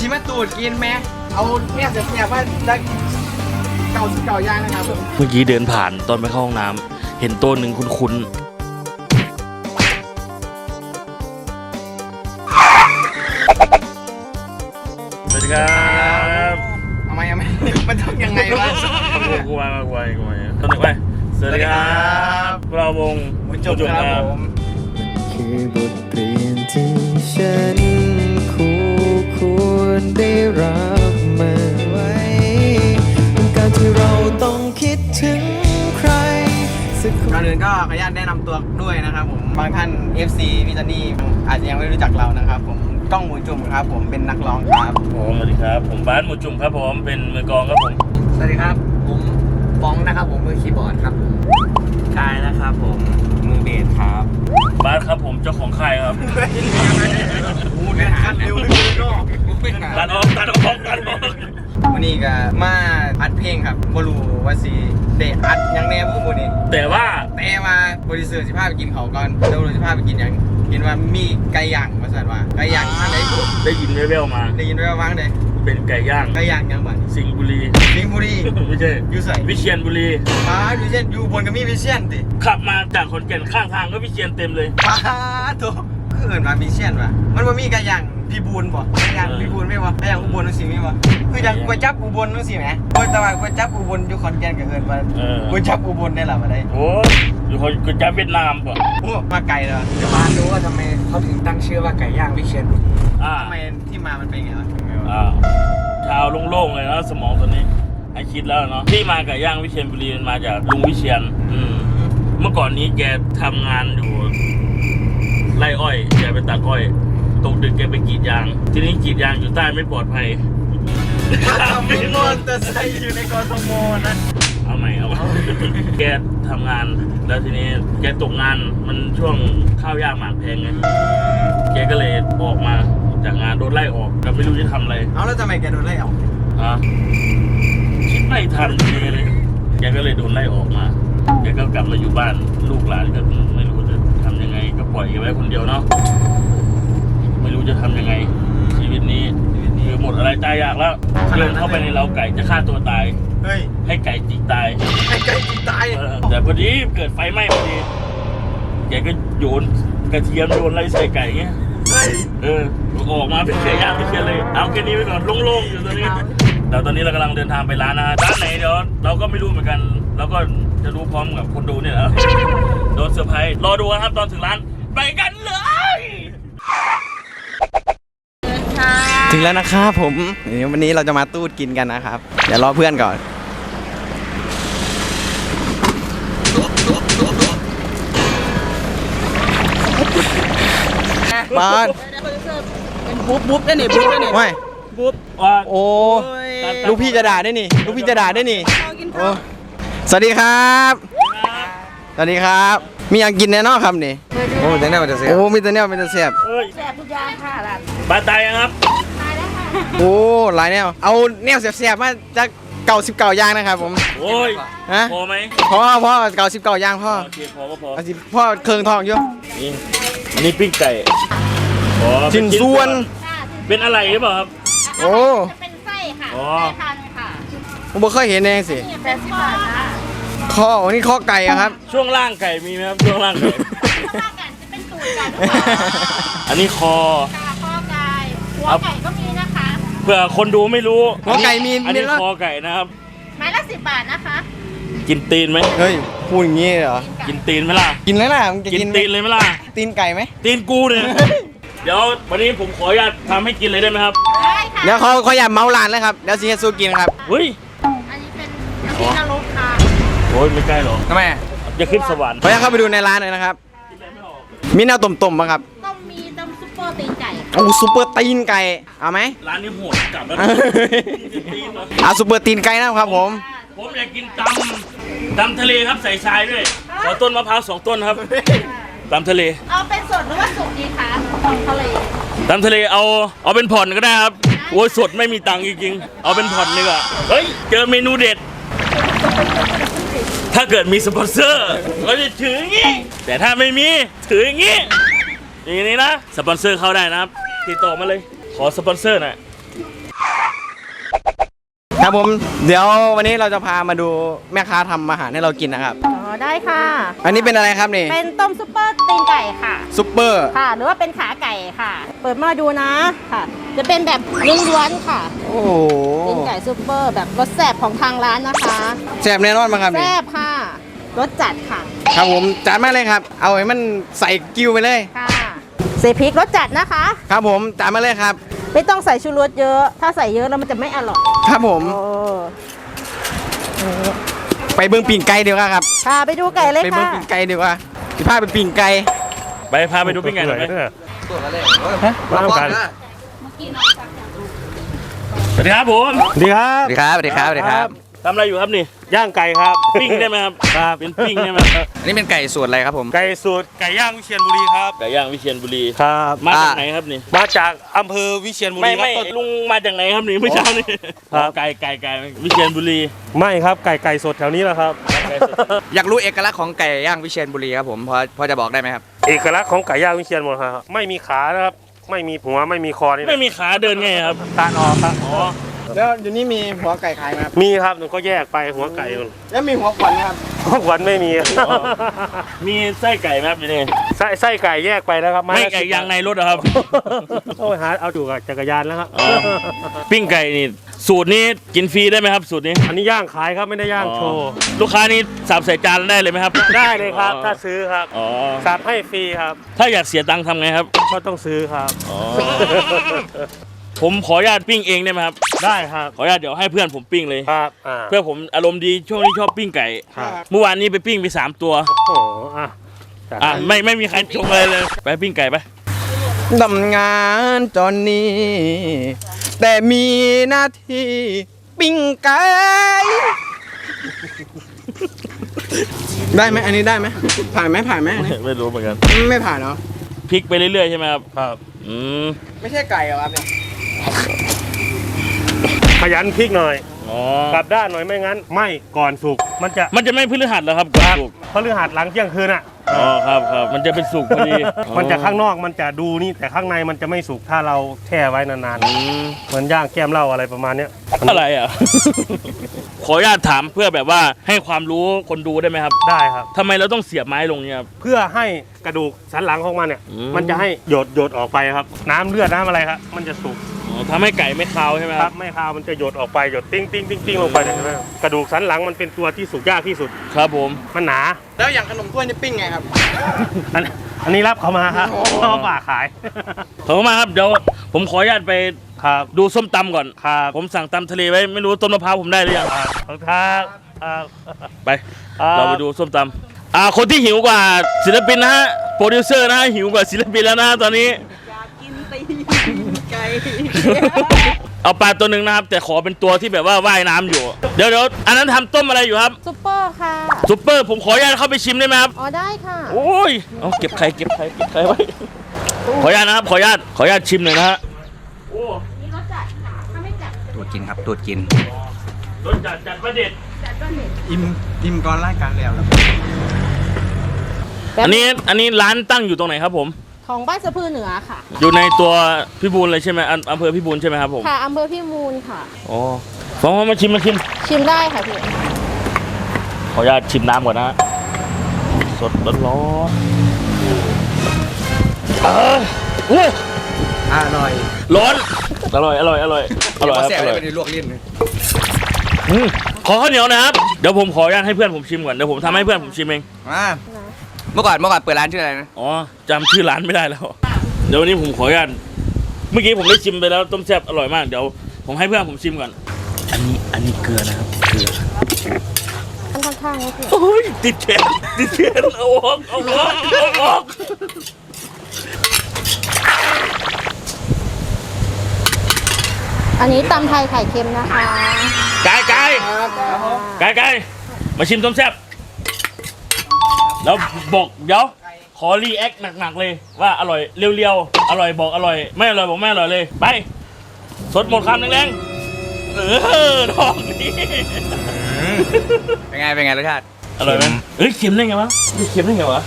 ชิมาตูดกินแม่เอาเนี่ยเสียบเนี่ยว่าได้เก่าสิเก่าย่างนะครับเมื่อกี้เดินผ่านตอนไปเข้าห้องน้ำเห็นตัวหนึ่งคุ้นๆสวัสดีครับทำไมยังไม่มันต้องยังไงวะกูวางกูวางกูวางตอนนี้ไปสวัสดีครับพวกเราวงมุนจบครับผม คือบทเรียนที่ฉันคู่ ควรได้รับมาไว้เป็นการที่เราต้องคิดถึงใครสักคก่อนนอื่นก็ขออนุญาตแนะนำตัวด้วยนะครับผมบางท่าน FC พี่จอนนี่อาจจะยังไม่รู้จักเรานะครับผมกล้องหมูจุ่มครับ ผมเป็นนักร้องครับผมสวัสดีครับ ผมบ้านหมูจุ่มครับผม เป็นมือกลองครับผม สวัสดีครับ ผมฟ้องนะครับ ผมมือคีย์บอร์ดครับกายนะครับผมมือเบสครับบ้านครับผมเจ้าของค่ายครับ พูดเนี่ยคันเร็วเลย เนาะตัดออกตัดออกตัดออกวันนี้ก็มาอัดเพลงครับบรูว่าสีเดอัดหยังแน่พวกบุนี่แต่ว่าแต่มาบริสุทธิ์สิพาไปกินเขาวก่อนเดี๋ยวบริสุทธิ์สิพาไปกินหยังเห็นว่ามีไก่ย่างมาสั่นว่าไก่ย่างทางไหนบุได้ยินแว่วๆมา ได้ยินไหมว่าว่างเลยเป็นไก่ย่างไก่ย่างหยังบ้างสิงห์บุรีสิงห์บุรีไม่ใช่อยู่ใส่วิเชียนบุรีป้าวิเชียนอยู่บนก็มีวิเชียนติขับมาจากขอนแก่นข้างทางก็วิเชียนเต็มเลยป้าโตคือเอินมาวิเชียนว่ะมันว่ามีไก่ย่าง พี่บูนบ่ไก่ย่างเออพี่บูนไม่บ่ไก่ย่างอุบลนั่นสิมีบ่คือจังก๋วยจับอุบลนั่นสิแหมโอ้ยแต่ว่าก๋วยจับอุบลอยู่ขอนแก่นก็เอินว่าเออก๋วยจับอุบลได้ล่ะมาได้โอ้อยู่คนกูจะเวียดนามป่ะโอ้มาไกลเลยเดี๋ยวมาดูว่าทำไมเขาถึงตั้งชื่อว่าไก่ย่างวิเชียนบุรีอ่าทำไมที่มามันเป็นไงวะอ่าชาวโล่งๆเลยนะสมองตัวนี้ให้คิดแล้วเนาะที่มาไก่ย่างวิเชียนบุรีมันมาจากลุงวิเชียนอืมเมื่อก่อนนี้แกทำงานอยู่ไร่อ้อยแกไปตัดอ้อย ตกดึกแกไปกรีดยาง ทีนี้กรีดยางอยู่ใต้ไม่ปลอดภัยทำเป็นมอเตอร์ไซค์อยู่ในกทมนะ เอาใหม่เอาใหม่แกทำงาน แล้วทีนี้แกตกงานมันช่วงข้าวยากหมากแพงไง แกก็เลยออกมาจากงานโดนไล่ออกก็ไม่รู้จะทำอะไรเอาแล้วทำไมแกโดนไล่ออกฮะคิดไม่ทันแกเลยแกก็เลยโดนไล่ออกมา แกก็กลับมาอยู่บ้านลูกหลานก็ไม่รู้จะทำยังไงก็ปล่อยแกไว้คนเดียวเนาะไม่รู้ จะทำยังไงชีวิตนี้คือหมดอะไรตายอยากแล้วเดินเข้าไปในเล้าไก่จะฆ่าตัวตาย เฮ้ย ให้ไก่จิกตาย ไอ้ไก่จิตตาย เออแต่พอดีเกิดไฟไหม้พอดีแกก็โยนกระเทียมโยนอะไรใส่ไก่เงี้ย เฮ้ย เออออกมาเป็นเสียย่างไปเชียเลย เอาแค่นี้ไปก่อนโล่งๆอยู่ตอนนี้เดี๋ยวตอนนี้เรากำลังเดินทางไปร้านอาหารร้านไหนเดี๋ยวเราก็ไม่รู้เหมือนกันเราก็จะรู้พร้อมกับคนดูเนี่ยแหละโดนเซอร์ไพรส์รอดูนะครับตอนถึงร้าน ไปกันเลย ถึงแล้วนะครับผมนี่วันนี้เราจะมาตูดกินกันนะครับ เดี๋ยวรอเพื่อนก่อนบาน เป็นบุ๊บบุ๊บได้นี่บุ๊บได้นี่ไม่บุ๊บว่าโอ้ลูกพี่จะด่าได้นี่ลูกพี่จะด่าได้นี่โอ้สวัสดีครับ สวัสดีครับ มีอยากกินแน่นอนครับนี่ โอ้แต่เนี่ยมันจะเสียโอ้มีแต่เนี้ยเป็นแต่เสียบ เอ้ยแสบทุกอย่างค่ะร้านบ้านตายยังครับตายแล้วค่ะ โอ้หลายแนว เอาแนวเสียบๆมาจากเก่าสิบเก่าย่างนะครับผม โอ้ยฮะ พอไหมพ่อพ่อเก่าสิบเก่าย่างพ่อโอเคพอก็พอเอาสิพ่อเคืองทองอยู่นี่อันนี้ปิ้งไก่อ๋อเป็ชิ้นส่วน ค่ะเป็นอะไรหรือเปล่าครับ โอ้ จะเป็นไส้ค่ะอ๋อ ไส้พันธุ์ค่ะผมบ่เคยเห็นเองสินี่แปดสิบบาทค่ะข้อวันนี้ข้อไก่อะครับ ช่วงล่างไก่มีไหมครับช่วงล่างไก่ข้าวกันจะเป็นตูดไก่ทุกคนอันนี้คอกาข้อไก่หัวไก่ก็มีนะคะเผื่อคนดูไม่รู้หัวไก่มีอันนี้มีแล้วคอไก่นะครับ ไม้ละสิบบาทนะคะกินตีนไหมเฮ้ยพูดอย่างนี้เหรอ กินตีนไหมล่ะ กินแล้วล่ะมึงจะกินกินไหมตีนเลยไหมล่ะ ตีนไก่ไหมตีนกูเนี่ย เดี๋ยววันนี้ผมขออนุญาตทำให้กินเลยได้ไหมครับ ได้ค่ะ เดี๋ยวเขาเขาอยากเมาร้านแล้วครับเดี๋ยวซีเฮดซูกินครับเฮ้ยอันนี้เป็นน้ำพริกนรกค่ะโอ้ยไม่ใกล้หรอกทำไมจะขึ้นสวรรค์ขออยากเข้าไปดูในร้านหน่อยนะครับ มีแนวต้มๆมั้งครับ ต้มมีต้มซุปเปอร์ตีนไก่ โอ้ซูเปอร์ตีนไก่เอาไหมร้านนี้โหดกลับแล้วเอ้ยตีนเหรอเอาซูเปอร์ตีนไก่นะครับผม ผมอยากกินตำตำทะเลครับใส่ทรายด้วยขอต้นมะพร้าวสองต้นครับตำทะเลเอาเป็นสดหรือว่าสุกดีคะของทะเลตำทะเลเอาเอาเป็นผ่อนก็ได้ครับโอ้ยสดไม่มีตังค์จริงๆเอาเป็นผ่อนดีกว่าเฮ้ยเจอเมนูเด็ด ถ้าเกิดมีสปอนเซอร์ก็จะถืออย่างงี้ แต่ถ้าไม่มีถืออย่างงี้ อย่างนี้นะสปอนเซอร์เข้าได้นะครับติดต่อมาเลย ขอสปอนเซอร์หน่อยครับผมเดี๋ยววันนี้เราจะพามาดูแม่ค้าทำอาหารให้เรากินนะครับ อ๋อได้ค่ะ อันนี้เป็นอะไรครับนี่เป็นต้มซุปเปอร์ตีนไก่ค่ะ ซุปเปอร์ค่ะ หรือว่าเป็นขาไก่ค่ะ เปิดมาดูนะค่ะ จะเป็นแบบล้วนๆค่ะโอ้โหตีนไก่ซุปเปอร์แบบรสแซ่บของทางร้านนะคะแซ่บแน่นอนมาครับนี่แซ่บค่ะรสจัดค่ะ ครับผมจานมาเลยครับ เอาให้มันใส่กิ้วไปเลยค่ะ ใส่พริกรสจัดนะคะ ครับผมจานมาเลยครับ ไม่ต้องใส่ชูรสเยอะ ถ้าใส่เยอะแล้วมันจะไม่อร่อยครับผม โอ้นี่ไปเบิ้งปิ่งไก่ดีกว่าครับ ค่ะไปดูไก่เลยไปเบิ้งค่ะปิ่งไก่ดีกว่าสิพาไปปิ่งไก่ไปพาไปดูปิ้งไก่หน่อยไหมมาทำกันสวัสดีครับผมดีครับ สวัสดีครับสวัสดีครับสวัสดีครับทำอะไรอยู่ครับนี่ ย่างไก่ครับ ปิ้งได้ไหมครับครับเป็นปิ้งได้ไหมอันนี้เป็นไก่สูตรอะไรครับผม ไก่สูตรไก่ย่างวิเชียรบุรีครับไก่ย่างวิเชียรบุรีครับมาจากอ่าไหนครับนี่มาจากอำเภอวิเชียรบุไม่รีครัไม่บต้นลุงมาจากไหนครับนี่เมื่อเช้านี่ครับไก่ไก่ไก่วิเชียรบุรีไม่ครับไก่ไก่สดแถวนี้แหละครับไก่สดอยากรู้เอกลักษณ์ของไก่ย่างวิเชียรบุรีครับผมพอพอจะบอกได้ไหมครับเอกลักษณ์ของไก่ย่างวิเชียรบุรีครับไม่มีขานะครับไม่มีหัวไม่มีคอนี่ไม่มีขาเดินไงครับตาดออกครับอ๋อ แล้วอยู่นี่มีหัวไก่ขายไหมครับ มีครับหนูก็แยกไปหัวไก่มันแล้วมีหัวขวัญไหมครับขวัญไม่มีมีไส้ไก่ไหมครับอยู่นี่ไส้ไส้ไก่แยกไปแล้วครับไม่ไก่ยางในรถเหรอครับโอ้ยหาเอาถูกกับจักรยานแล้วครับอ๋อปิ้งไก่นี่สูตรนี้กินฟรีได้ไหมครับ สูตรนี้ อันนี้ย่างขายครับไม่ได้ย่างโชว์อ๋อลูกค้านี่สับใส่จานได้เลยไหมครับ ได้เลยครับ ถ้าซื้อครับอ๋อสับให้ฟรีครับ ถ้าอยากเสียตังค์ทำไงครับ ก็ต้องซื้อครับอ๋อ ผมขออนุญาตปิ้งเองได้ไหมครับ ได้ครับขออนุญาตเดี๋ยวให้เพื่อนผมปิ้งเลย ครับอ่าเพื่อผมอารมณ์ดีช่วงนี้ชอบปิ้งไก่ ครับเมื่อวานนี้ไปปิ้งไปสามตัว โอ้โหอะจัดอะให้ไม่ไม่มีใครชงเลยเลย ไปปิ้งไก่ไปทำงานตอนนี้ แต่มีหน้าที่ปิ้งไก่ได้ไหมอันนี้ได้ไหมผ่านไหมผ่านไหมอันนี้ไม่รู้เหมือนกัน ไม่ผ่านเนาะพลิกไปเรื่อยๆใช่ไหมครับ ครับ อืมไม่ใช่ไก่เหรอครับเนี่ย ขยันพริกหน่อย อ๋อกลับด้านหน่อยไม่งั้นไหม่ก่อนสุกมันจะมันจะไม่พฤหัสเหรอครับก่อนสุกเพราะเรือหัดหลังเที่ยงคืนอะ อ๋อครับครับมันจะเป็นสุกพอดีมันจะข้างนอกมันจะดูนี่แต่ข้างในมันจะไม่สุกถ้าเราแช่ไว้นานอืมๆเหมือนย่างแก้มเหล้าอะไรประมาณเนี้ยอะไรอะ ขออนุญาตถามเพื่อแบบว่าให้ความรู้คนดูได้ไหมครับได้ครับ ทำไมเราต้องเสียบไม้ลงเนี่ยครับ เพื่อให้กระดูกสันหลังของมันเนี่ย อืม มันจะให้หยดหยดออกไปครับ น้ำเลือดน้ำอะไรครับมันจะสุกอ๋อ ทำให้ไก่ไม่คาวใช่ไหมคครัรับบไม่คาวมันจะหยดออกไปหยดติ้งติ้งติ้งติ้งลงไปเนี่ยเห็นไหมกระดูกสันหลังมันเป็นตัวที่สุกยากที่สุดครับผม มันหนา แล้วอย่างขนมถ้วยนี่ปิ้งไงครับ อันอันนี้รับเขามาครับโอ้เขาฝากขาย ขอบคุณมากครับเดี๋ยวผมขออนุญาตไปครับดูส้มตำก่อน ครับผมสั่งตำทะเลไว้ไม่รู้ต้นมะพร้าวผมได้หรือยังครับขอบคุณครับครับไป ครับ เราไปดูส้มตำอ่าคนที่หิวกว่าศิลปินนะฮะโปรดิวเซอร์นะฮะหิวกว่าศิลปินแล้วนะฮะตอนนี้ เอาปลาตัวหนึ่งนะครับ แต่ขอเป็นตัวที่แบบว่าว่ายน้ำอยู่ เดี๋ยวเดี๋ยวอันนั้นทำต้มอะไรอยู่ครับซุปเปอร์ค่ะ ซุปเปอร์ผมขออนุญาตเข้าไปชิมได้ไหมครับ อ๋อได้ค่ะโอ้ยเอาเก็บไข่เก็บไข่เก็บไข่ไว้ ขออนุญาตนะครับ ขออนุญาตขออนุญาตชิมหน่อยนะฮะโอ้นี่รสจัดค่ะถ้าไม่จัดตูดกินครับตูดกินรสจัดจัดประเด็ดจัดก็เห็นอิ่มอิ่มก่อนรายการแล้วครับอันนี้อันนี้ร้านตั้งอยู่ตรงไหนครับผม ของบ้านสะพือเหนือค่ะ อยู่ในตัวพิบูลเลยใช่ไหมอำอำเภอพิบูลใช่ไหมครับผมค่ะอำเภอพิมูลค่ะ อ๋อฟองมาชิมมาชิม ชิมได้ค่ะพี่ ขออนุญาตชิมน้ำก่อนนะฮะสดร้อนๆเออโอ้อร่อยร้อนอร่อยอร่อยอร่อยอร่อยครับแซ่บอเลร่ยอยไปในลวกลิ้นเลยอืมขอข้าวเหนียวนะครับ เดี๋ยวผมขออนุญาตให้เพื่อนผมชิมก่อน เดี๋ยวผมทำให้เพื่อนผมชิมเองอ่า เมื่อก่อนเมื่อก่อนเปิดร้านชื่ออะไรนะอ๋อจำชื่อร้านไม่ได้แล้ว เดี๋ยววันนี้ผมขออนุญาตเมื่อกี้ผมได้ชิมไปแล้วต้มแซ่บอร่อยมาก เดี๋ยวผมให้เพื่อนผมชิมก่อน อันนี้อันนี้เกลือนะครับ เกลืออันข้างๆก็คือโอ้ยติดแขนติดแขนเอาออกเอาออกเอาออกอันนี้ตำไทยไข่เค็มนะคะกายกายกายกายมาชิมต้มแซ่บ แล้วบอกเดี๋ยวขอรีแอคหนักๆเลยว่าอร่อยเรียวๆอร่อยบอกอร่อย ไม่อร่อยบอกไม่อร่อยเลย ไป สดหมดคำแรงๆเออดอกนี้เป็นไง เป็นไงรสชาติ อร่อยไหมเฮ้ยเค็มได้ไงวะไม่เค็มได้ไงวะ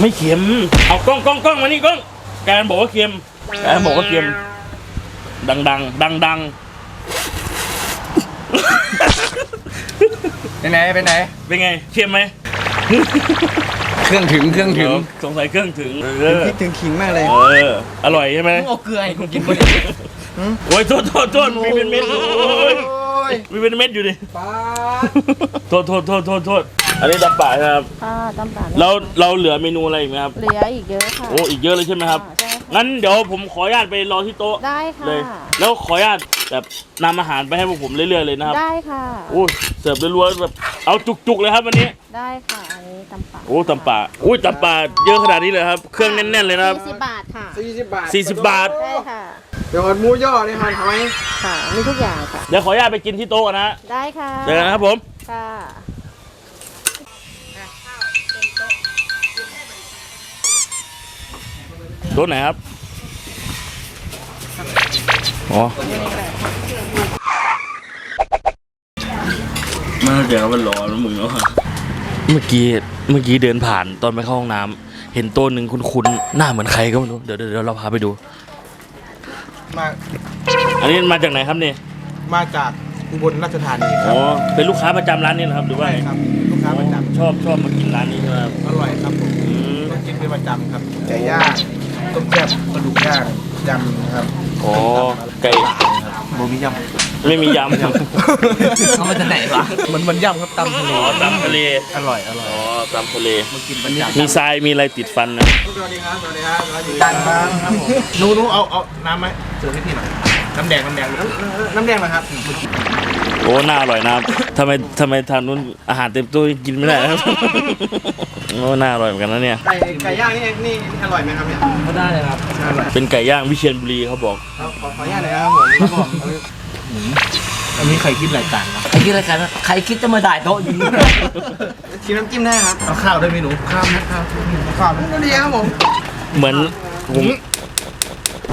ไม่เค็ม เอากล้องกล้องกล้องมานี่กล้องการบอกว่าเค็มการบอกว่าเค็ม ดังดังดังดัง ไปไหนไปไหน เป็นไงเค็มไหมเครื่องถึงเครื่องถึงเดี๋ยวสงสัยเครื่องถึง เออคิดถึงขิงมากเลยเอออร่อยใช่ไหมเอาเกลือให้กูกินบ่โอ้ยโทษโทษโทษมีเป็นเม็ดอยู่โอ้ยมีเป็นเม็ดอยู่ดิป้าโทษโทษโทษโทษโทษ อันนี้ดับป่าใช่ไหมครับ ค่ะตำป่าเราเราเหลือเมนูอะไรอีกไหมครับ เหลืออีกเยอะค่ะโอ้อีกเยอะเลยใช่ไหมครับอ่าใช่ค่ะงั้นเดี๋ยวผมขออนุญาตไปรอที่โต๊ะได้ค่ะ เลย แล้วขออนุญาตแบบนำอาหารไปให้พวกผมเรื่อยๆเลยนะครับ ได้ค่ะ โอ้เสิร์ฟรัวๆแบบเอาจุกๆเลยครับวันนี้ ได้ค่ะ อันนี้ตำป่าโอ้ตำป่าอุ้ยตำป่าเยอะขนาดนี้เลยครับ เครื่องแน่นๆเลยนะครับ สี่สิบบาทค่ะ สี่สิบบาท40บาท ได้ค่ะ เดี๋ยวหมูย่อนี่หันทำไมค่ะ มีทุกอย่างค่ะ เดี๋ยวขออนุญาตไปกินที่โต๊ะก่อนนะฮะได้ค่ะเจอกันนะครับผม ค่ะ โต๊ะไหนครับ อ๋อมาเดี๋ยวมันร้อนมึงเนาะเมื่อกี้ เมื่อกี้เดินผ่านตอนไปเข้าห้องน้ำเห็นโต๊ะหนึ่งคุ้นๆ หน้าเหมือนใครก็ไม่รู้ เดี๋ยวเดี๋ยวเดี๋ยวเราพาไปดู มา อันนี้มาจากไหนครับเนี่ยมาจากอุบลราชธานีคอ๋รับอ เป็นลูกค้าประจำร้านนี้นะครับหรือว่าใช่ครับลูกค้าประจชอบชอบมากินร้านนี้ใช่ไหมครับำอร่อยครับผมอืมมากินเป็นประจำครับไก่ย่าง ต้มแซ่บปลาดุกย่างยำนะครับอ๋อไก่โมมียไม่มียำครับเอามาจากไหนวะำมันมันยำครับตำทะเลอ๋อตำทะเลอร่อยอร่อยอ๋อตำทะเลกินบรรยากาศมีทรายมีอะไรติดฟันนะสวัสดีครับสวัสดีครับสวัสดีครับครับผมหนูหนูเอาเอาน้ำไหมเสิร์ฟให้พี่หน่อยน้ำแดงน้ำแดงน้ำน้ำแดงนะครับโอ้น่าอร่อยนะครับทำไมทำไมทางนู้นอาหารเต็มตู้ยังกินไม่ได้นะครับโอ้น่าอร่อยเหมือนกันนะเนี่ย ไก่ไก่ย่างนี่นี่นี่อร่อยไหมครับเนี่ยก็ได้เลยครับอร่อยเป็นไก่ย่างวิเชียรบุรีเขาบอกขอขอขออนุญาตเลยครับผมครับผมอันนี้ใครคิดรายการวะใครคิดรายการวะใครคิดจะมาด่ายโต๊ะอย่างนี้ชิมน้ำจิ้มได้ครับเอาข้าวด้วยไหมหนูข้าวนะข้าวขอบคุณดีครับผมเหมือนผม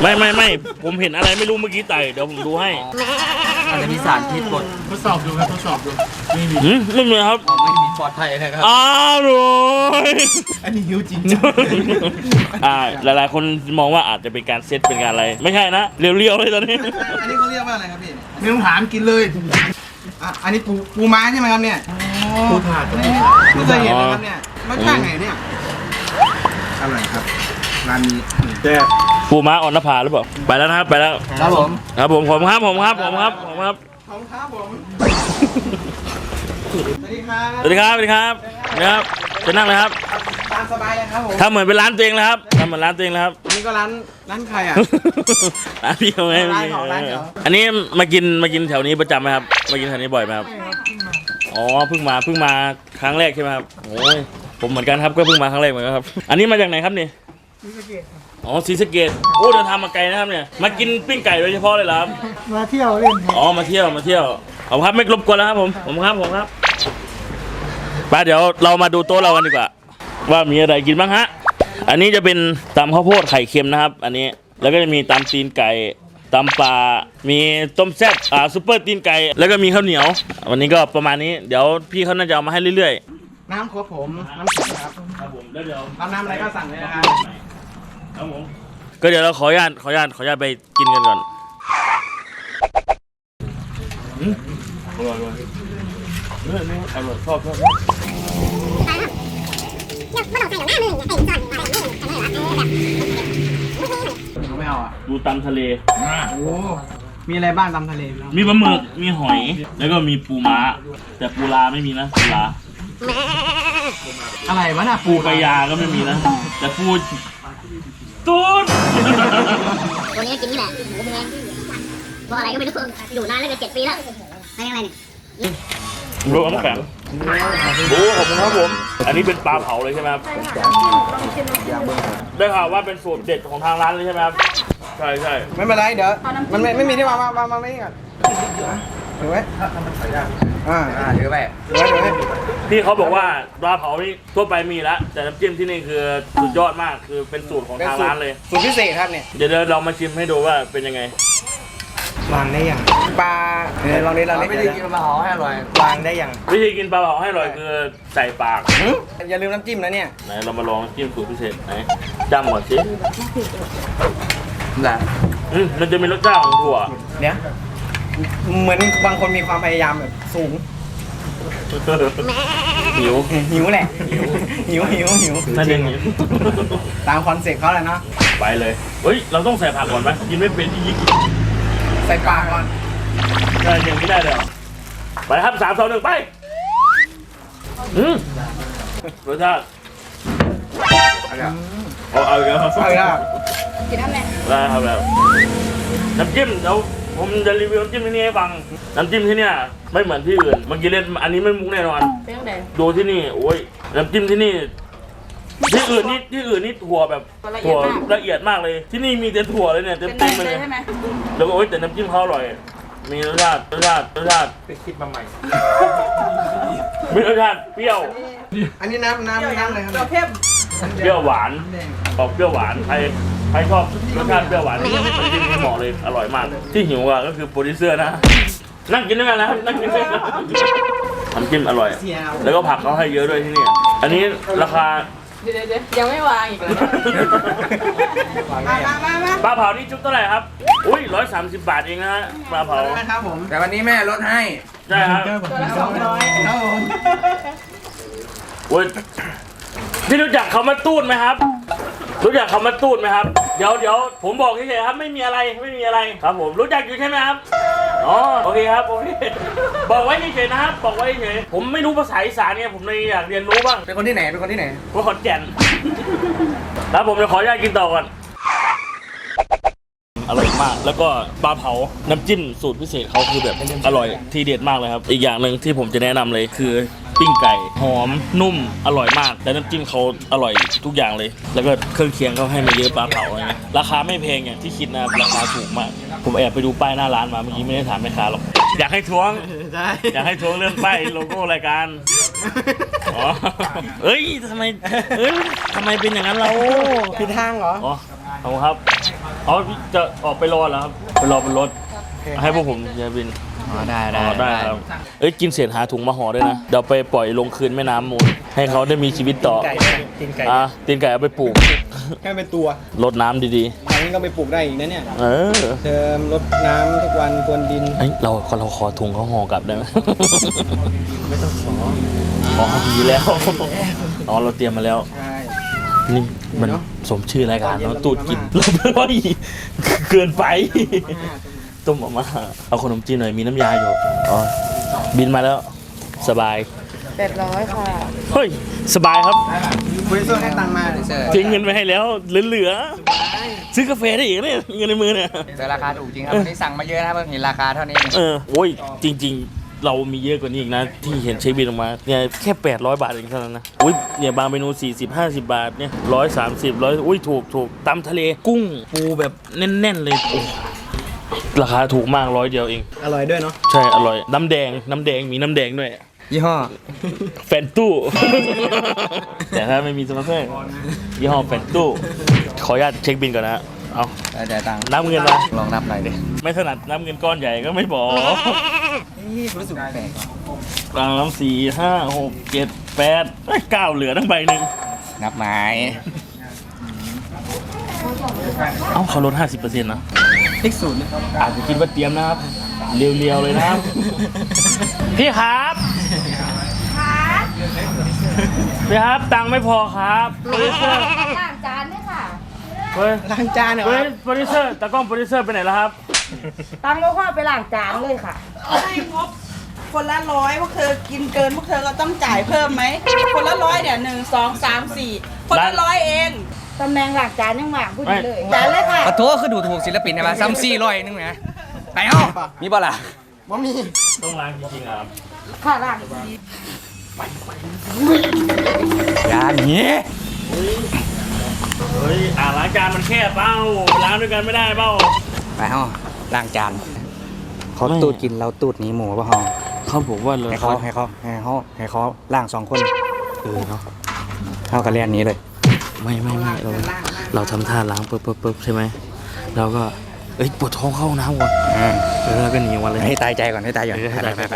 ไม่ไม่ไม่ผมเห็นอะไรไม่รู้เมื่อกี้ไต่เดี๋ยวผมดูให้อาจจะมีสารพิษกดทดสอบดูครับทดสอบดูหืมไม่มีครับอ๋อไม่มีปลอดภัยนะครับอร่อยอันนี้หิวจริงอ่าหลายๆ คนมองว่าอาจจะเป็นการเซตเป็นการอะไร ไม่ใช่นะเรียวๆเลยตอนนี้อันนี้เขาเรียกว่าอะไรครับพี่ไม่ต้องถามกินเลยอะอันนี้ปูปูม้าใช่ไหมครับเนี่ยผู้ผ่ากับไม่ไม่เคยเห็นนะครับเนี่ยรสชาติไงเนี่ยอร่อยครับ ร้านนี้แซ่บปูม้าอ่อนนภาหรือเปล่าไปแล้วนะครับ ไปแล้ว ครับผม ครับผมผมครับผมครับผมครับผมครับขอบคุณครับผม สวัสดีครับ สวัสดีครับ สวัสดีครับนะครับจะนั่งเลยครับ ตามสบายเลยครับผมทำเหมือนเป็นร้านตัวเองเลยครับทำเหมือนร้านตัวเองเลยครับอันนี้ก็ร้านร้านใครอะ ร้านพี่เขาไงร้านเขาร้านเขาอันนี้มากินมากินแถวนี้ประจำไหมครับ มากินแถวนี้บ่อยไหมครับ อ๋อ เพิ่งมาเพิ่งมาครั้งแรกใช่ไหมครับ โอ้ย ผมเหมือนกันครับ ก็เพิ่งมาครั้งแรกเหมือนกันครับ อันนี้มาจากไหนครับนี่ อ๋อศรีสะเกดโอ้เดินทางมาไกลนะครับเนี่ย มากินปิ้งไก่โดยเฉพาะเลยเหรอครับ มาเที่ยวเล่นอ๋อ มาเที่ยว มาเที่ยว เอาครับ ไม่รบกวนแล้วครับผม ผมครับ ผมครับไปเดี๋ยวเรามาดูโต๊ะเรากันดีกว่า ว่ามีอะไรกินบ้างฮะ อันนี้จะเป็นตำข้าวโพดไข่เค็มนะครับ อันนี้ แล้วก็จะมีตำตีนไก่ตำปลา มีต้มแซ่บ อ่าซุปเปอร์ตีนไก่ แล้วก็มีข้าวเหนียว วันนี้ก็ประมาณนี้ เดี๋ยวพี่เขาน่าจะเอามาให้เรื่อยน้ำครับผม น้ำแข็งครับๆครับผมแล้วเดี๋ยวรับน้ำอะไรก็สั่งเลยนะครับ ครับผมก็เดี๋ยวเราขออนุญาตขออนุญาตขออนุญาตไปกินกันก่อนอืมอร่อยอร่อยเออนี่อร่อยชอบชอบไม่เอาอะ ดูตำทะเล โอ้ มีอะไรบ้างตำทะเลครับมีปลาหมึก มีหอย แล้วก็มีปูม้า แต่ปูลาไม่มีนะ ปูลา อะไรวะน่ะปูกระยาก็ไม่มีนะ แต่ปูตูดตัวนี้กินนี่แหละหมูเมืองบอกอะไรก็ไม่รู้อยู่นานแล้วเกินเจ็ดปีแล้วไม่อะไรเนี่ยรวมน้ำแข็งโอ้ขอบคุณครับผม อันนี้เป็นปลาเผาเลยใช่ไหมครับ ได้ข่าวว่าเป็นสูตรเด็ดของทางร้านเลยใช่ไหมครับ ใช่ใช่ไม่เป็นไรเดี๋ยวมันไม่ไม่มีที่วางวางวางวางไม่นี่ก่อน ถือไว้อ่าอ่าเดี๋ยวไปถือไว้ถือไว้พี่เขาบอกว่าปลาเผานี่ทั่วไปมีแล้วแต่น้ำจิ้มที่นี่คือสุดยอดมากคือเป็นสูตรของทางร้านเลย สูตรพิเศษครับเนี่ย เดี๋ยวเดี๋ยวเรามาชิมให้ดูว่าเป็นยังไงวางได้ยังปลาเดี๋ยวลองดิลองดิไม่ได้กินมะพร้าวให้อร่อยวางได้ยังวิธีกินปลาเผาให้อร่อยคือใส่ปากหึอย่าลืมน้ำจิ้มนะเนี่ยไหนเรามาลองจิ้มสูตรพิเศษไหนจ้ำก่อนสิแหละอืมมันจะมีรสชาติของถั่วเดี๋ยว เหมือนบางคนมีความพยายามแบบสูง หิวหิวแหละ หิวหิวหิวน่าจะหิวตามคอนเซ็ปต์เขาเลยเนาะไปเลย เฮ้ย เราต้องใส่ผักก่อนไหมกินไม่เป็นที่ยิ่งใส่ปากก่อนได้ยังไม่ได้เลยเหรอไปครับสามสองหนึ่งไปอืมรสชาติเอาเอาอีกแล้วครับเอาอีกแล้วได้ครับแบบน้ำจิ้มเดี๋ยว ผมจะรีวิวน้ำจิ้มที่นี่ให้ฟัง น้ำจิ้มที่เนี่ยไม่เหมือนที่อื่น เมื่อกี้เล่นอันนี้ไม่มุกแน่นอน เป็นไงดูที่นี่โอ้ยน้ำจิ้มที่นี่ ที่อื่นนี่ที่อื่นนี่ถั่วแบบถั่วละเอียดมากเลย ที่นี่มีแต่ถั่วเลยเนี่ยเต็มเต็มๆเลยแล้วก็โอ้ยแต่น้ำจิ้มเขาอร่อย มีรสชาติรสชาติรสชาติไปคิดมาใหม่มีรสชาติเปรี้ยว อันนี้น้ำน้ำน้ำอะไรครับเปรี้ยวหวานออกเปรี้ยวหวานใครใครชอบรสชาติเปรี้ยวหวานนี่น้ำจิ้มนี่เหมาะเลยอร่อยมาก ที่หิวอะก็คือโปรดิวเซอร์นะ นั่งกินด้วยกันนะครับนั่งกินด้วยกันน้ำจิ้มอร่อย แล้วก็ผักเขาให้เยอะด้วยที่นี่ อันนี้ราคาเดี๋ยวเดี๋ยวยังไม่วางอีกเลยมามามาปลาเผานี่ชุบเท่าไหร่ครับ อุ้ยร้อยสามสิบบาทเองนะฮะปลาเผานะครับผมแต่วันนี้แม่ลดให้ ใช่ครับตัวละสองร้อยครับผมโอ้ยพี่รู้จักคำว่าตูดไหมครับ รู้จักคำว่าตูดไหมครับ เดี๋ยวเดี๋ยวผมบอกเฉยๆครับไม่มีอะไรไม่มีอะไรครับผมรู้จักอยู่ใช่ไหมครับอ๋อโอเคครับโอเคบอกไว้เฉยๆนะครับบอกไว้เฉยๆผมไม่รู้ภาษาอีสานเนี่ยผมเลยอยากเรียนรู้บ้างเป็นคนที่ไหนเป็นคนที่ไหนว่าขอนแก่นแล้วผมจะขออนุญาตกินต่อก่อนอร่อยมาก แล้วก็ปลาเผา น้ำจิ้มสูตรพิเศษเขาคือแบบอร่อยทีเด็ดมากเลยครับ อีกอย่างหนึ่งที่ผมจะแนะนำเลยคือ ปิ้งไก่หอมนุ่มอร่อยมาก และน้ำจิ้มเขาอร่อยทุกอย่างเลย แล้วก็เครื่องเคียงเขาให้มาเยอะปลาเผาอะไรเงี้ยราคาไม่แพงอย่างที่คิดนะครับราคาถูกมาก ผมแอบไปดูป้ายหน้าร้านมาเมื่อกี้ไม่ได้ถามแม่ค้าหรอกอยากให้ท้วงใช่อยากให้ท้วงเรื่องป้ายโลโก้รายการอ๋อเอ้ยทำไมเอ้ยทำไมเป็นอย่างนั้นเราผิดทางเหรออ๋อขอบคุณครับอ๋อจะออกไปรอแล้วครับไปรอบนรถ ให้พวกผมยายบินอ๋อได้อ๋อได้ครับเอ้ยกินเศษหาถุงมาห่อด้วยนะเดี๋ยวไปปล่อยลงคืนแม่น้ำมูลให้เขาได้มีชีวิตต่อไก่กินไก่อะตีนไก่เอาไปปลูกแค่เป็นตัวรดน้ำดีอันนี้ก็ไปปลูกได้อีกนะเนี่ยๆ เออเติมรดน้ำทุกวันพรวนดินเอ้ยเราเราขอถุงเขาห่อกลับได้ไหม ไม่ต้องขออ๋อดีแล้วอ๋อเราเตรียมมาแล้ว ใช่ นี่มันเนอะสมชื่อรายการตอนเย็นเนาะเราตูดกินมีเราไม่ไหวเกินไป ต้มออกมา เอาขนมจีนหน่อยมีน้ำยาอยู่อ๋อบินมาแล้ว สบาย แปดร้อยค่ะเฮ้ย สบายครับบริษัทให้ตังค์มาทิ้งเงินไปให้แล้วเหลือๆซื้อกาแฟได้อีกเนี่ยเงินในมือเนี่ยแต่ราคาถูกจริงครับวันนี้สั่งมาเยอะนะครับเพิ่งเห็นราคาเท่านี้เออโอ้ยจริง ๆ เรามีเยอะกว่านี้อีกนะ ที่เห็นเช็คบินออกมาเนี่ยแค่ 800 บาทเองเท่านั้นนะอุ้ยเนี่ยบางเมนู 40 50 บาทเนี่ยร้อยสามสิบร้อยอุ้ยถูกถูกตำทะเลกุ้งปูแบบแน่น ๆ เลยโอ้ ราคาถูกมากร้อยเดียวเอง อร่อยด้วยเนาะ ใช่อร่อย น้ำแดงน้ำแดงมีน้ำแดงด้วย ยี่ห้อ แฟนตู้ แต่ถ้าไม่มีสมาร์ทโฟนยี่ห้อแฟนตู้ ขออนุญาตเช็คบินก่อนนะ เอาได้ตังค์น้ำเงินมาลองนับหน่อยดิไม่ถนัดน้ำเงินก้อนใหญ่ก็ไม่บอกรู้สึกแปลกกลางน้ำสี่ห้าหกเจ็ดแปดเอ้ยเก้าเหลือทั้งใบหนึ่งนับไม้ เอ้าเขาลดห้าสิบเปอร์เซ็นต์นะพ ริกสูตรอาจจะคิดว่าเตรียมนะครับ เรียวๆเลยนะครับ พี่ครับพี่ครับตังค์ไม่พอครับโปรดิวเซอร์ล้างจานด้วยค่ะเฮ้ยล้างจานเหรอเฮ้ยโปรดิวเซอร์ตากล้องโปรดิวเซอร์ไปไหนแล้วครับ ตังค์ก็ค่อยไปล้างจานเลยค่ะให้งบคนละร้อยพวกเธอกินเกินพวกเธอก็ต้องจ่ายเพิ่มไหมคนละร้อยเดี๋ยวหนึ่งสองสามสี่คนละร้อยเอง ตำแหน่งล้างจานยังว่างพูดเลยจานเลยค่ะปะโถคือดูถูกศิลปินใช่ไหมซัมซี่ร้อยนึงนะไปเอ้ามีบ่ล่ะบ่มีต้องล้างจริงๆครับค่ะล้างอย่าหนีเฮ้ยอ่าล้างจานมันแค่เป้าล้างด้วยกันไม่ได้เป้าไปเอ้าล้างจานเขาตูดกินเราตูดหนีหมูป่ะฮะเขาบอกว่าเลยให้เขาให้เขาให้เขาให้เขาล่างสองคนเออเนาะเท่ากับเรียนนี้เลย ไม่ไม่ไม่เราเราทำท่าล้างปุ๊บปุ๊บปุ๊บใช่ไหมเราก็เอ้ยปวดท้องเข้าห้องน้ำก่อนอ่าเออแล้วก็หนีวันเลยให้ตายใจก่อนให้ตายก่อนเออให้ไปตายไปไป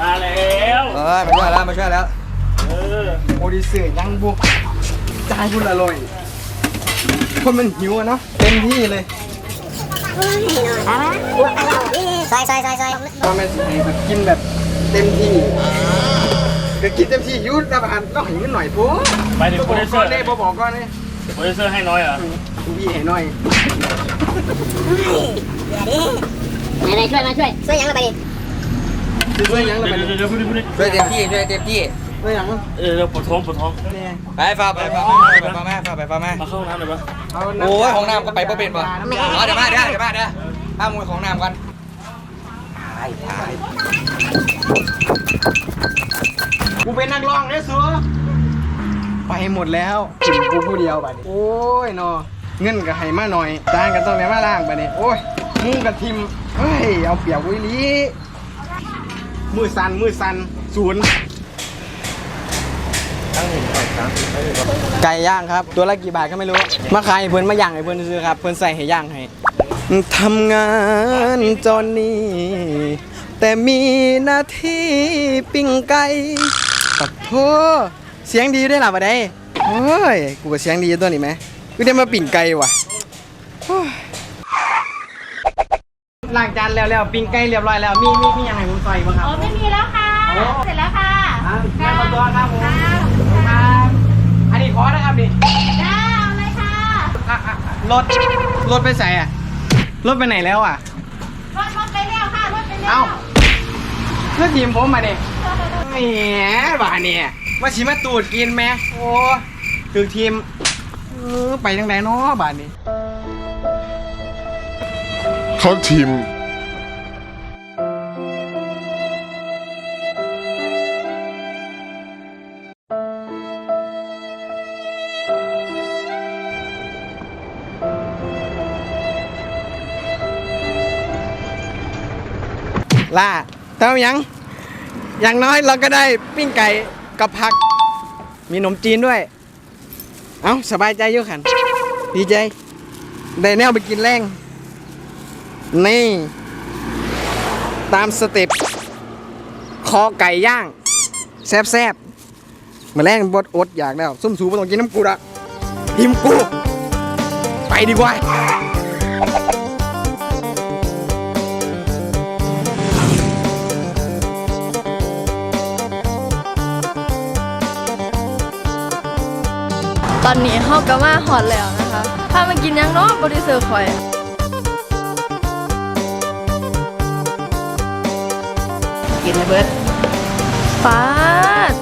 มาแล้วเออมาช่วยแล้วมาช่วยแล้วเออโอดิเซอร์ยังบุกจานคุณอร่อยคนมันหิวอะเนาะเต็มที่เลยอะอ้วกอร่อยซอยซอยซอยซอยพ่อแม่สิให้แบบกินแบบเต็มที่ ก็กินเต็มที่อยุ่แต่บานต้องให้มันหน่อยปุ๊บไปถึงบโปอรกดิวเซก่ออนร์เด้บ่บอกก่อนเด้โปรดิวเซอร์ให้น้อยเหรอลูกพี่ให้หน่อยไหนไหนช่วยมาช่วยช่วยยังละไปดิคือด้วยหยังแล้วเดี๋ไปยวดิเดี๋ยวพูดดิพูดดิช่วยเต็มที่ช่วยเต็มที่ด้วยหยังเออเดี๋ยวปวดท้องปวดท้อง เนี่ยไปฟ้าไปฟ้าไปฟ้าแม่ฟ้าไปฟ้าแม่มาเข้าห้องน้ำหน่อยปะเอาโอ้ยของน้ำก็ไปบ่เป็นป่ะอ๋อเดี๋ยวมาเดี๋ยวเดี๋ยวมาเดี๋ยวห้ามวยของน้ำกันตายตาย กูเป็นนักร้องเนี่ยสัวไปหมดแล้วถึงกูผู้เดียวบัดนี้โอ้ยเนาะเงินก็ให้มาหน่อยจานก็ต้องได้มาล้างบัดนี้โอ้ยหมูกับทิมเฮ้ยเอาเปรียบวิลีมือสั่นมือสั่นศูนย์ไก่ย่างครับ ตัวละกี่บาทก็ไม่รู้ มาขายเพื่อนมาย่างให้เพื่อนซื้อครับ เพื่อนใส่ให้ย่างให้ทำงานจนนี้แต่มีหน้าที่ปิ้งไก่ ปัดโทเสียงดีด้วยล่ะบัดนี้โอ้ย กูก็เสียงดีอยู่ตัวนี้ไหมกูได้มาปิ้งไก่ว่ะโอ้ยล้างจานแล้วแล้วปิ้งไก่เรียบร้อยแล้ว มีมีมียังไงผมใส่บ้างครับ อ๋อไม่มีแล้วค่ะ เสร็จแล้วค่ะอะแม่ขอตัวครับผมครับอันนี้ขอนะครับดิจ้าเอาเลยค่ะอะอะรถรถไปใส่อะรถไปไหนแล้วอะรถรถไปแล้วค่ะรถไปแล้ว เอ้าเพื่อทีมผมมาเนี่ย แหมบ้าเนี่ยมาชิมาตูดกินแม่โอ้คือทีมเออไปทางไหนเนาะบ้านนี้เขาทีมล่าเท่ายัง อย่างน้อยเราก็ได้ปิ้งไก่กับผัก มีขนมจีนด้วย เอ้า สบายใจเยอะขัน ดีใจ ได้แนวไปกินแรงนี่ ตามสเต็ปคอไก่ย่าง แซบๆมาแรงบดอดอยากแล้วส้มสูบต้องกินน้ำกูละทีมกู ไปดีกว่า ตอนนี้เฮากะมาหอดแล้วนะคะถ้ามากินหยังเนาะโปรดิวเซอร์คอยกินให้เบิร์ดฟาด